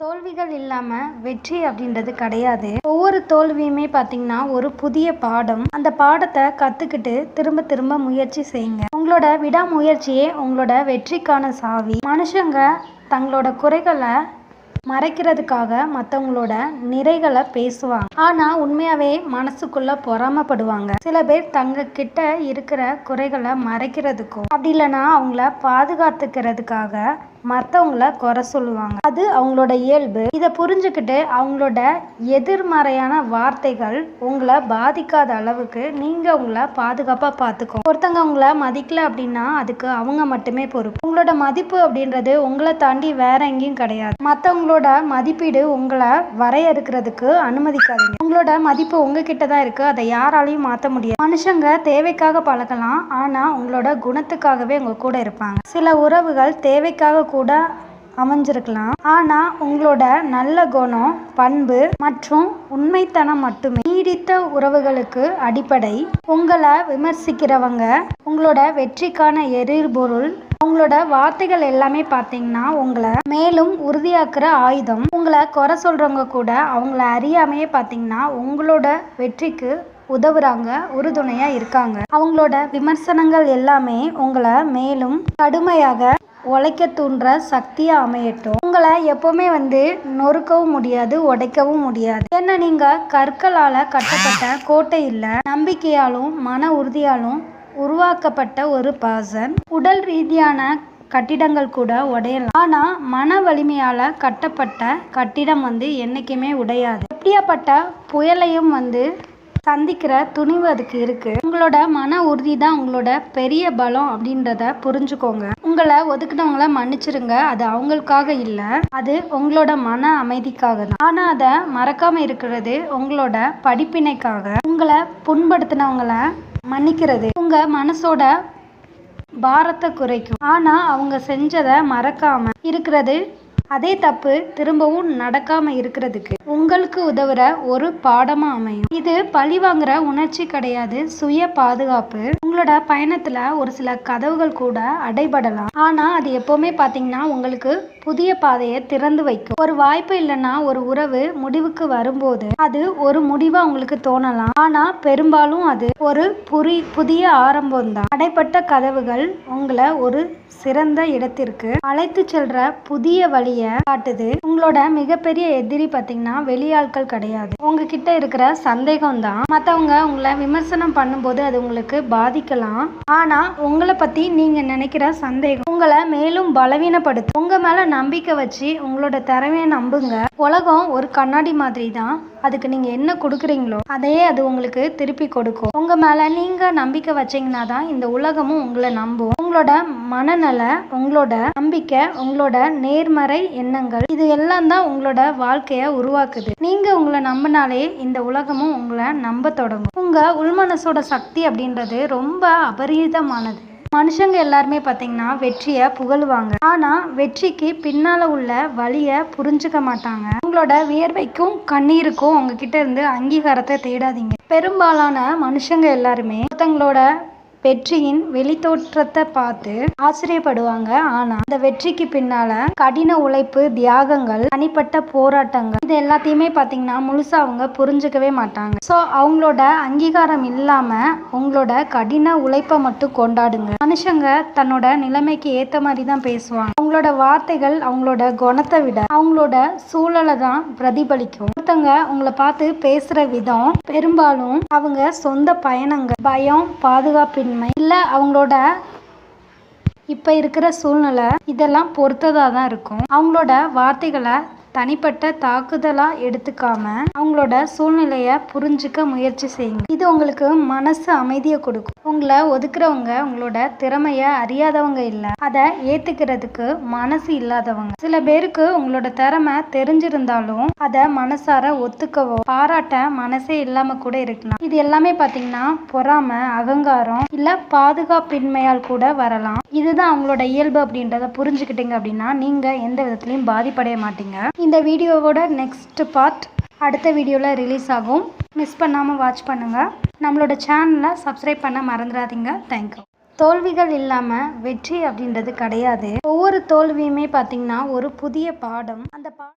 தோல்விகள் இல்லாமல் வெற்றி அப்படின்றது கிடையாது. ஒவ்வொரு தோல்வியுமே பார்த்தீங்கன்னா ஒரு புதிய பாடம். அந்த பாடத்தை கற்றுக்கிட்டு திரும்ப திரும்ப முயற்சி செய்யுங்க. உங்களோட விடாமுயற்சியே உங்களோட வெற்றிக்கான சாவி. மனுஷங்க தங்களோட குறைகளை மறைக்கிறதுக்காக மற்றவங்களோட நிறைகளை பேசுவாங்க. ஆனால் உண்மையாகவே மனசுக்குள்ளே பொறாமப்படுவாங்க. சில பேர் தங்க கிட்ட இருக்கிற குறைகளை மறைக்கிறதுக்கும் அப்படி இல்லைன்னா அவங்கள பாதுகாத்துக்கிறதுக்காக மற்றவங்கள குறை சொல்லுவாங்க. அது அவங்களோட இயல்பு. இதை புரிஞ்சுக்கிட்டு அவங்களோட எதிர்மறையான வார்த்தைகள் உங்களை பாதிக்காத அளவுக்கு நீங்கள் உங்களை பாதுகாப்பாக பார்த்துக்கோ ஒருத்தங்க உங்களை மதிக்கல அப்படின்னா அதுக்கு அவங்க மட்டுமே பொறுப்பு. உங்களோட மதிப்பு அப்படின்றது உங்களை தாண்டி வேற எங்கேயும் கிடையாது. மற்றவங்களோட மதிப்பீடு உங்களை வரையறுக்கிறதுக்கு அனுமதிக்காதீங்க. உங்களோட மதிப்பு உங்ககிட்ட தான் இருக்கு. அதை யாராலையும் மாற்ற முடியாது. மனுஷங்க தேவைக்காக பழகலாம். ஆனால் உங்களோட குணத்துக்காகவே உங்க கூட இருப்பாங்க. சில உறவுகள் தேவைக்காக கூட அமைஞ்சிருக்கலாம். ஆனால் உங்களோட நல்ல குணம் பண்பு மற்றும் உண்மைத்தனம் மட்டுமே நீடித்த உறவுகளுக்கு அடிப்படை. உங்களை விமர்சிக்கிறவங்க உங்களோட வெற்றிக்கான எரிபொருள் உங்களோட வார்த்தைகள் எல்லாமே பார்த்தீங்கன்னா உங்களை மேலும் உறுதியாக்குற ஆயுதம். உங்களை குறை சொல்றவங்க கூட அவங்கள அறியாமையே பார்த்தீங்கன்னா உங்களோட வெற்றிக்கு உதவுறாங்க உறுதுணையா இருக்காங்க. அவங்களோட விமர்சனங்கள் எல்லாமே உங்களை மேலும் கடுமையாக உழைக்க தூண்டுற சக்தியாக அமையட்டும். உங்களை எப்போவுமே வந்து நொறுக்கவும் முடியாது உடைக்கவும் முடியாது. ஏன்னா நீங்க கற்களால் கட்டப்பட்ட கோட்டை இல்லை நம்பிக்கையாலும் மன உறுதியாலும் உருவாக்கப்பட்ட ஒரு பர்சன் உடல் ரீதியான கட்டிடங்கள் கூட உடையலாம். ஆனால் மன வலிமையால் கட்டப்பட்ட கட்டிடம் வந்து என்றைக்குமே உடையாது. எப்படியாப்பட்ட புயலையும் வந்து சந்திக்கிற துணிவு அதுக்கு இருக்கு. உங்களோட மன உறுதி தான் உங்களோட பெரிய பலம் அப்படின்றத புரிஞ்சுக்கோங்க. உங்களை ஒதுக்குனவங்கள மன்னிச்சிருங்க. அது அவங்களுக்காக இல்ல. அது உங்களோட மன அமைதிக்காக தான். ஆனா அதை மறக்காம இருக்கிறது உங்களோட படிப்பினைக்காக. உங்களை புண்படுத்தினவங்கள மன்னிக்கிறது உங்க மனசோட பாரத்தை குறைக்கும். ஆனா அவங்க செஞ்சதை மறக்காம இருக்கிறது அதே தப்பு திரும்பவும் நடக்காம இருக்கிறதுக்கு. உங்களுக்கு உதவுற ஒரு பாடமா அமையும். இது பழி வாங்குற உணர்ச்சி கிடையாது. சுய பாதுகாப்பு. உங்களோட பயணத்தில் ஒரு சில கதவுகள் கூட அடைபடலாம். ஆனால் அது எப்போவுமே பார்த்தீங்கன்னா உங்களுக்கு புதிய பாதையை திறந்து வைக்கும். ஒரு வாய்ப்பு இல்லைன்னா ஒரு உறவு முடிவுக்கு வரும்போது அது ஒரு முடிவாக உங்களுக்கு தோணலாம். ஆனால் பெரும்பாலும் அது ஒரு புரி புதிய ஆரம்பம் தான். அடைப்பட்ட கதவுகள் உங்களை ஒரு சிறந்த இடத்திற்கு அழைத்து செல்ற புதிய வழியை காட்டுது. உங்களோட மிகப்பெரிய எதிரி பார்த்தீங்கன்னா வெளியாட்கள் கிடையாது. உங்ககிட்ட இருக்கிற சந்தேகம் தான் மற்றவங்க உங்களை விமர்சனம் பண்ணும்போது அது உங்களுக்கு பாதிக்கலாம் ஆனா உங்களை பத்தி நீங்க நினைக்கிற சந்தேகம் உங்களை மேலும் பலவீனப்படுத்தும் உங்க மேல நம்பிக்கை வச்சு உங்களோட திறமையை நம்புங்க. உலகம் ஒரு கண்ணாடி மாதிரி தான் அதுக்கு நீங்க என்ன கொடுக்குறீங்களோ அதையே அது உங்களுக்கு திருப்பி கொடுக்கும். உங்க மேல நீங்க நம்பிக்கை வச்சீங்கன்னா தான் இந்த உலகமும் உங்களை நம்பும். உங்களோட மனநல உங்களோட நம்பிக்கை உங்களோட நேர்மறை எண்ணங்கள் இது எல்லாம் தான் உங்களோட வாழ்க்கைய உருவாக்குது. நீங்க உங்களை நம்பினாலே இந்த உலகமும் உங்களை நம்ப தொடங்கும். உங்க உள்மனசோட சக்தி அப்படின்றது ரொம்ப அபரீதமானது. மனுஷங்க எல்லாருமே பார்த்தீங்கன்னா வெற்றியை புகழுவாங்க. ஆனால் வெற்றிக்கு பின்னால் உள்ள வழியை புரிஞ்சுக்க மாட்டாங்க. உங்களோட வியர்வைக்கும் கண்ணீருக்கும் உங்ககிட்ட இருந்து அங்கீகாரத்தை தேடாதீங்க. பெரும்பாலான மனுஷங்க எல்லாருமே ஒருத்தங்களோட வெற்றியின் வெளித்தோற்றத்தை பார்த்து ஆச்சரியப்படுவாங்க. ஆனா அந்த வெற்றிக்கு பின்னால கடின உழைப்பு தியாகங்கள் தனிப்பட்ட போராட்டங்கள் இது எல்லாத்தையுமே பாத்தீங்கன்னா முழுசா அவங்க புரிஞ்சுக்கவே மாட்டாங்க. ஸோ அவங்களோட அங்கீகாரம் இல்லாம உங்களோட கடின உழைப்பை மட்டும் கொண்டாடுங்க. மனுஷங்க தன்னோட நிலைமைக்கு ஏத்த மாதிரி தான் பேசுவாங்க. அவங்களோட வார்த்தைகள் அவங்களோட குணத்தை விட அவங்களோட சூழலை தான் பிரதிபலிக்கும். ஒருத்தங்க உங்களை பார்த்து பேசுற விதம் பெரும்பாலும் அவங்க சொந்த பயணங்கள் பயம் பாதுகாப்பின்மை இல்லை அவங்களோட இப்போ இருக்கிற சூழ்நிலை இதெல்லாம் பொறுத்ததாக தான் இருக்கும். அவங்களோட வார்த்தைகளை தனிப்பட்ட தாக்குதலாக எடுத்துக்காம அவங்களோட சூழ்நிலையை புரிஞ்சுக்க முயற்சி செய்யுங்க. இது உங்களுக்கு மனசு அமைதியை கொடுக்கும். உங்களை ஒதுக்குறவங்க உங்களோட திறமைய அறியாதவங்க இல்லை. அதை ஏத்துக்கிறதுக்கு மனசு இல்லாதவங்க. சில பேருக்கு உங்களோட திறமை தெரிஞ்சிருந்தாலும் அதை மனசார ஒத்துக்கவோ பாராட்ட மனசே இல்லாம கூட இருக்கலாம். இது எல்லாமே பாத்தீங்கன்னா பொறாம அகங்காரம் இல்ல பாதுகாப்பின்மையால் கூட வரலாம். இதுதான் அவங்களோட இயல்பு அப்படின்றத புரிஞ்சுக்கிட்டீங்க அப்படின்னா நீங்க எந்த விதத்துலயும் பாதிப்படைய மாட்டீங்க. இந்த வீடியோவோட நெக்ஸ்ட் பார்ட் அடுத்த வீடியோவில் ரிலீஸ் ஆகும். மிஸ் பண்ணாமல் வாட்ச் பண்ணுங்கள் நம்மளோட சேனலை சப்ஸ்கிரைப் பண்ண மறந்துடாதீங்க. தேங்க்யூ தோல்விகள் இல்லாமல் வெற்றி அப்படின்றது கிடையாது. ஒவ்வொரு தோல்வியுமே பார்த்தீங்கன்னா ஒரு புதிய பாடம். அந்த பா